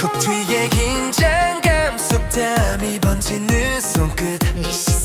그 뒤에 긴장감 속담이 번지는 손끝.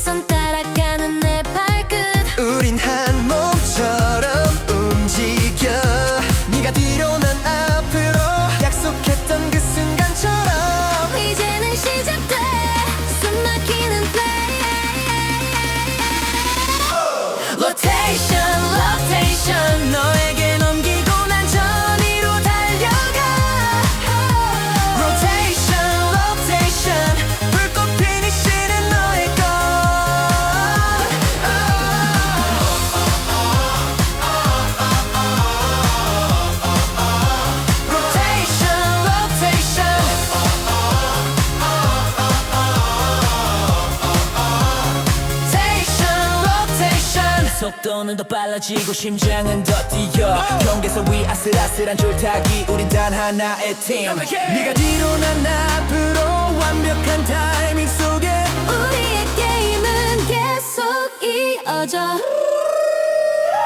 속도는 더 빨라지고 심장은 더 뛰어. 경계선 위 아슬아슬한 줄타기 우린 단 하나의 팀. 네가 뒤로 난 앞으로 완벽한 타이밍 속에 우리의 게임은 계속 이어져.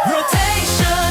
Rotate